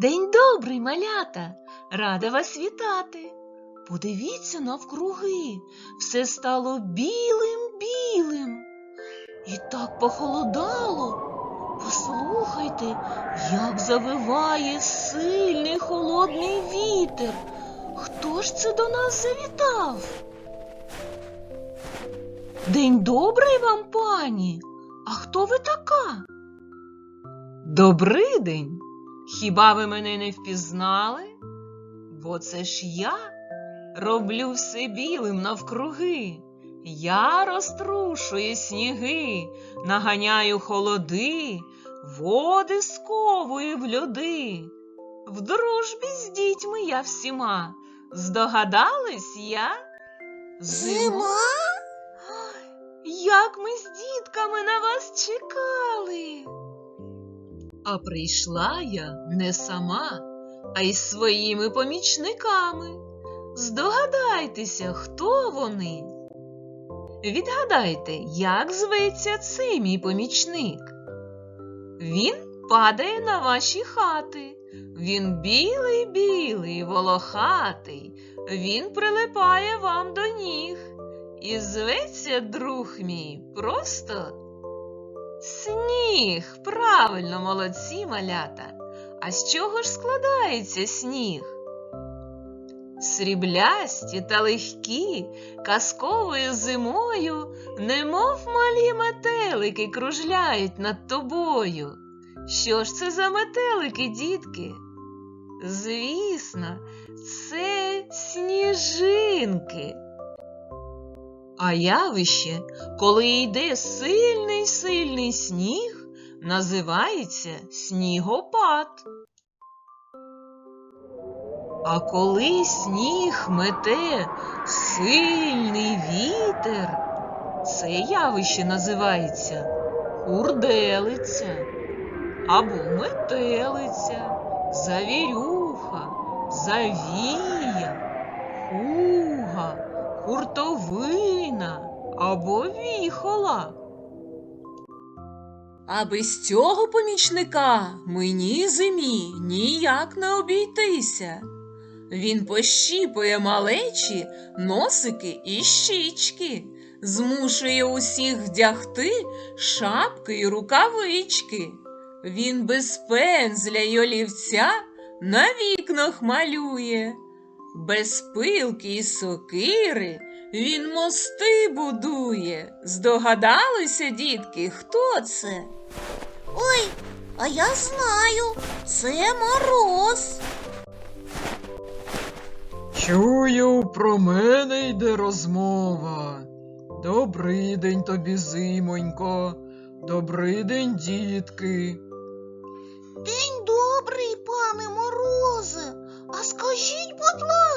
День добрий, малята! Рада вас вітати. Подивіться навкруги, все стало білим-білим. І так похолодало. Послухайте, як завиває сильний холодний вітер. Хто ж це до нас завітав? День добрий вам, пані. А хто ви така? Добрий день. Хіба ви мене не впізнали? Бо це ж я роблю все білим навкруги. Я розтрушую сніги, наганяю холоди, води сковую в льоди. В дружбі з дітьми я всіма. Здогадались я? Зима? Як ми з дітками на вас чекали. А прийшла я не сама, а й своїми помічниками. Здогадайтеся, хто вони. Відгадайте, як зветься цей мій помічник. Він падає на ваші хати. Він білий, білий, волохатий. Він прилипає вам до ніг. І зветься друг мій просто сніг. Правильно, молодці малята. А з чого ж складається сніг? Сріблясті та легкі, казковою зимою, немов малі метелики кружляють над тобою. Що ж це за метелики, дітки? Звісно, це сніжинки. А явище, коли йде сильний сильний сніг, називається снігопад. А коли сніг мете сильний вітер, це явище називається урделиця або метелиця, завірюха, завія, хуга, хуртовина або віхола. А без цього помічника мені зимі ніяк не обійтися. Він пощіпує малечі носики і щічки, змушує усіх вдягти шапки й рукавички. Він без пензля й олівця на вікнах малює, без пилки й сокири він мости будує. Здогадалися, дітки, хто це? Ой, а я знаю, це мороз. Чую, про мене йде розмова. Добрий день тобі, зимонько, добрий день, дітки. День добрий, пане морозе. А скажіть, будь ласка,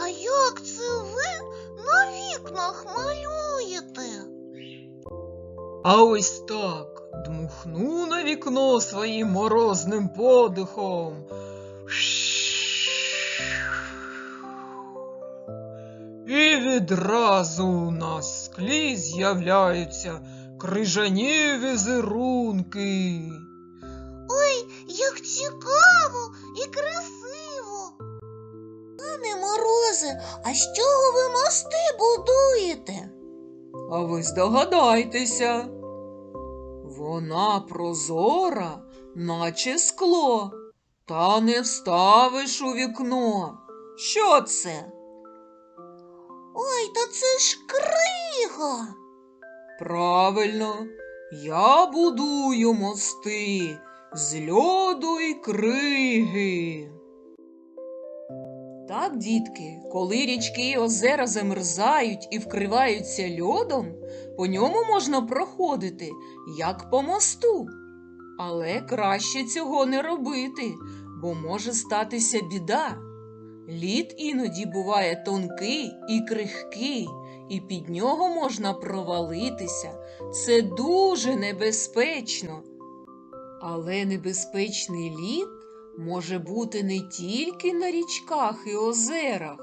а як це ви на вікнах малюєте? А ось так дмухну на вікно своїм морозним подихом. І відразу на склі з'являються крижані візерунки. Пане морозе, а з чого ви мости будуєте? А ви здогадайтеся. Вона прозора, наче скло, та не вставиш у вікно. Що це? Ой, та це ж крига. Правильно, я будую мости з льоду й криги. Так, дітки, коли річки і озера замерзають і вкриваються льодом, по ньому можна проходити, як по мосту. Але краще цього не робити, бо може статися біда. Лід іноді буває тонкий і крихкий, і під нього можна провалитися. Це дуже небезпечно. Але небезпечний лід може бути не тільки на річках і озерах.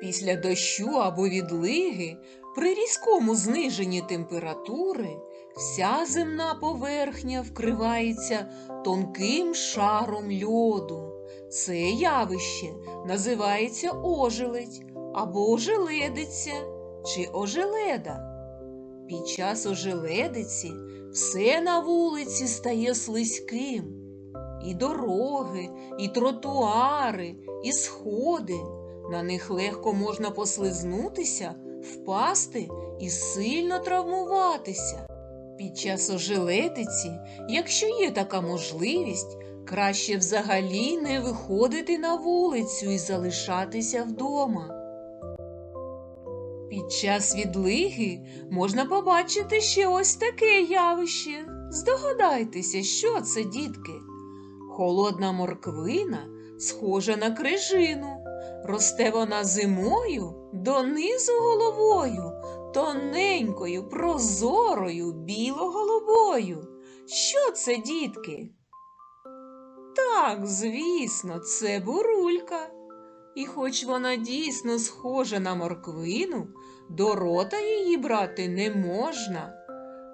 Після дощу або відлиги при різкому зниженні температури Вся земна поверхня вкривається тонким шаром льоду. Це явище називається ожеледь або ожеледиця чи ожеледа. Під час ожеледиці все на вулиці стає слизьким. І дороги, і тротуари, і сходи. На них легко можна послизнутися, впасти і сильно травмуватися. Під час ожеледиці, якщо є така можливість, краще взагалі не виходити на вулицю і залишатися вдома. Під час відлиги можна побачити ще ось таке явище. Здогадайтеся, що це, дітки. Холодна морквина схожа на крижину. Росте вона зимою донизу головою, тоненькою, прозорою, біло-голубою. Що це, дітки? Так, звісно, це бурулька. І хоч вона дійсно схожа на морквину, до рота її брати не можна,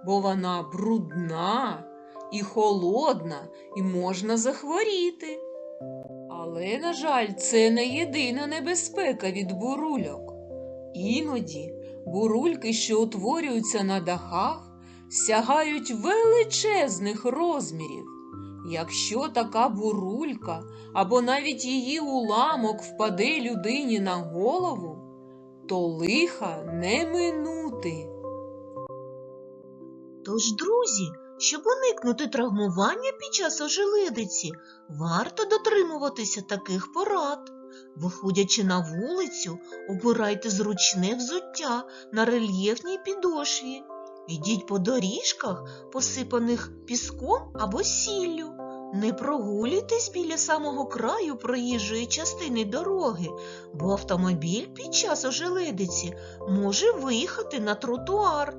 бо вона брудна і холодна, і можна захворіти. Але, на жаль, це не єдина небезпека від бурульок. Іноді бурульки, що утворюються на дахах, сягають величезних розмірів. Якщо така бурулька або навіть її уламок впаде людині на голову, то лиха не минути. Тож, друзі, щоб уникнути травмування під час ожеледиці, варто дотримуватися таких порад. Виходячи на вулицю, обирайте зручне взуття на рельєфній підошві. Ідіть по доріжках, посипаних піском або сіллю. Не прогулюйтесь біля самого краю проїжджої частини дороги, бо автомобіль під час ожеледиці може виїхати на тротуар.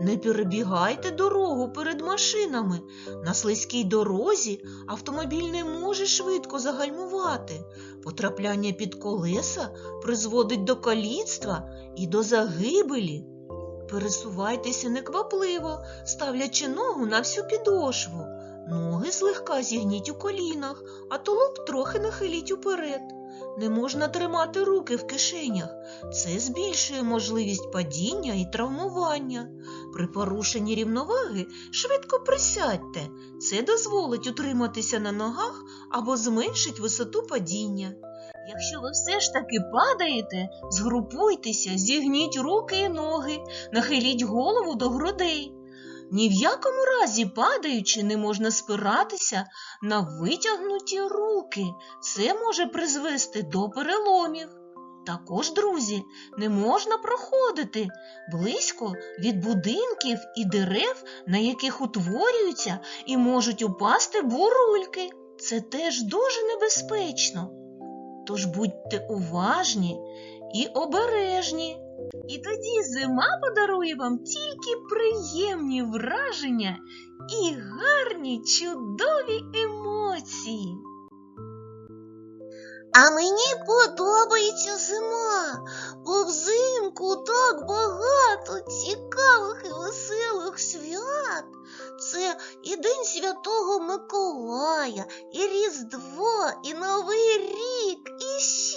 Не перебігайте дорогу перед машинами. На слизькій дорозі автомобіль не може швидко загальмувати. Потрапляння під колеса призводить до каліцтва і до загибелі. Пересувайтеся неквапливо, ставлячи ногу на всю підошву. Ноги злегка зігніть у колінах, а тулуб трохи нахиліть уперед. Не можна тримати руки в кишенях. Це збільшує можливість падіння і травмування. При порушенні рівноваги швидко присядьте. Це дозволить утриматися на ногах або зменшить висоту падіння. Якщо ви все ж таки падаєте, згрупуйтеся, зігніть руки і ноги, нахиліть голову до грудей. Ні в якому разі падаючи не можна спиратися на витягнуті руки. Це може призвести до переломів. Також, друзі, не можна проходити близько від будинків і дерев, на яких утворюються і можуть упасти бурульки. Це теж дуже небезпечно. Тож будьте уважні і обережні. І тоді зима подарує вам тільки приємні враження і гарні чудові емоції. А мені подобається зима, бо взимку так багато цікавих і веселих свят. Це і День Святого Миколая, і Різдво, і Новий рік,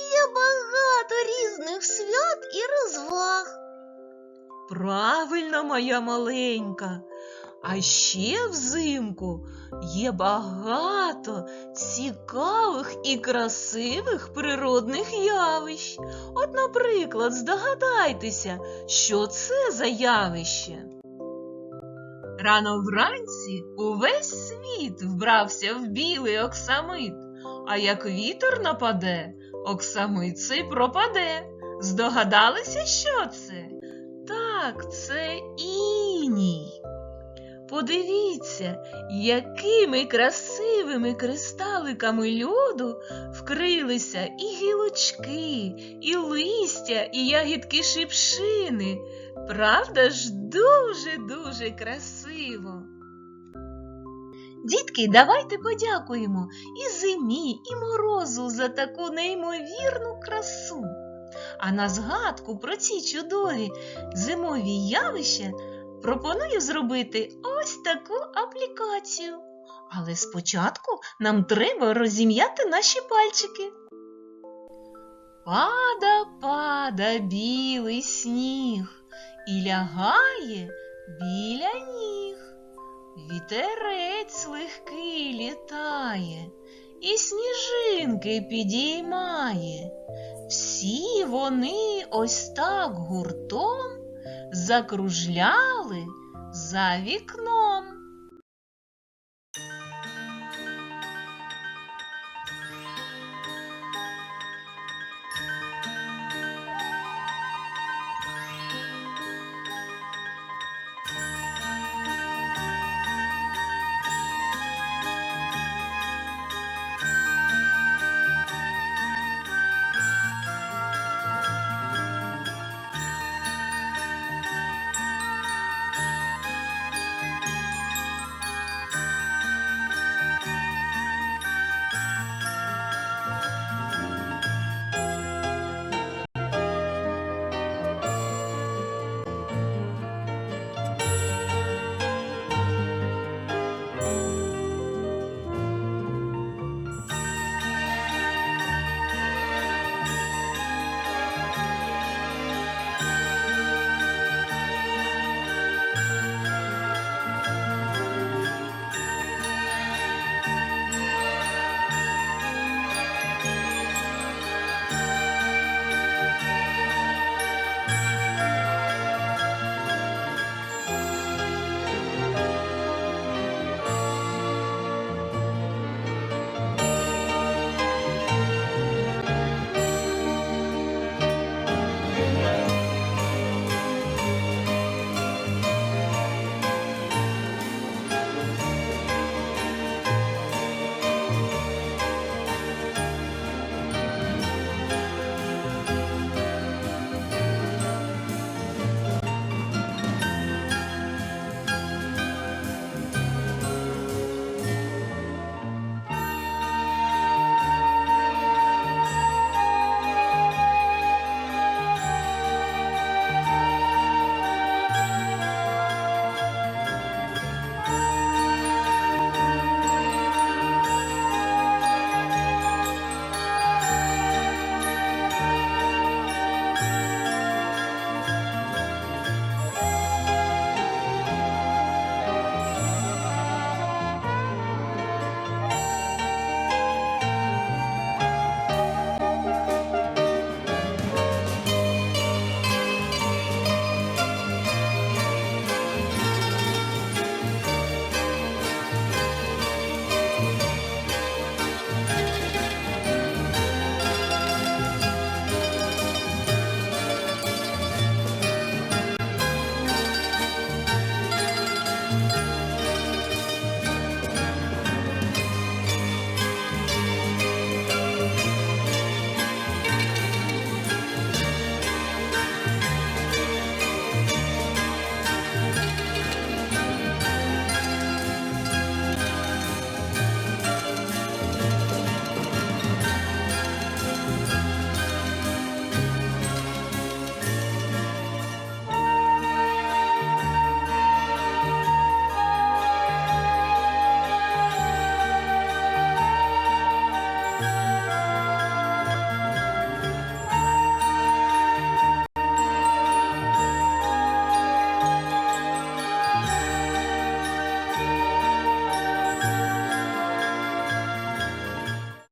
ще багато різних свят і розваг. Правильно, моя маленька. А ще взимку є багато цікавих і красивих природних явищ. От, наприклад, здогадайтеся, що це за явище. Рано вранці увесь світ вбрався в білий оксамит, а як вітер нападе, оксамит цей пропаде. Здогадалися, що це? Так, це іній. Подивіться, якими красивими кристаликами льоду вкрилися і гілочки, і листя, і ягідки шипшини. Правда ж дуже-дуже красиво. Дітки, давайте подякуємо і зимі, і морозу за таку неймовірну красу. А на згадку про ці чудові зимові явища пропоную зробити ось таку аплікацію. Але спочатку нам треба розім'яти наші пальчики. Пада, пада білий сніг і лягає біля ніг. Вітерець легкий літає і сніжинки підіймає. Всі вони ось так гуртом закружляли за вікном.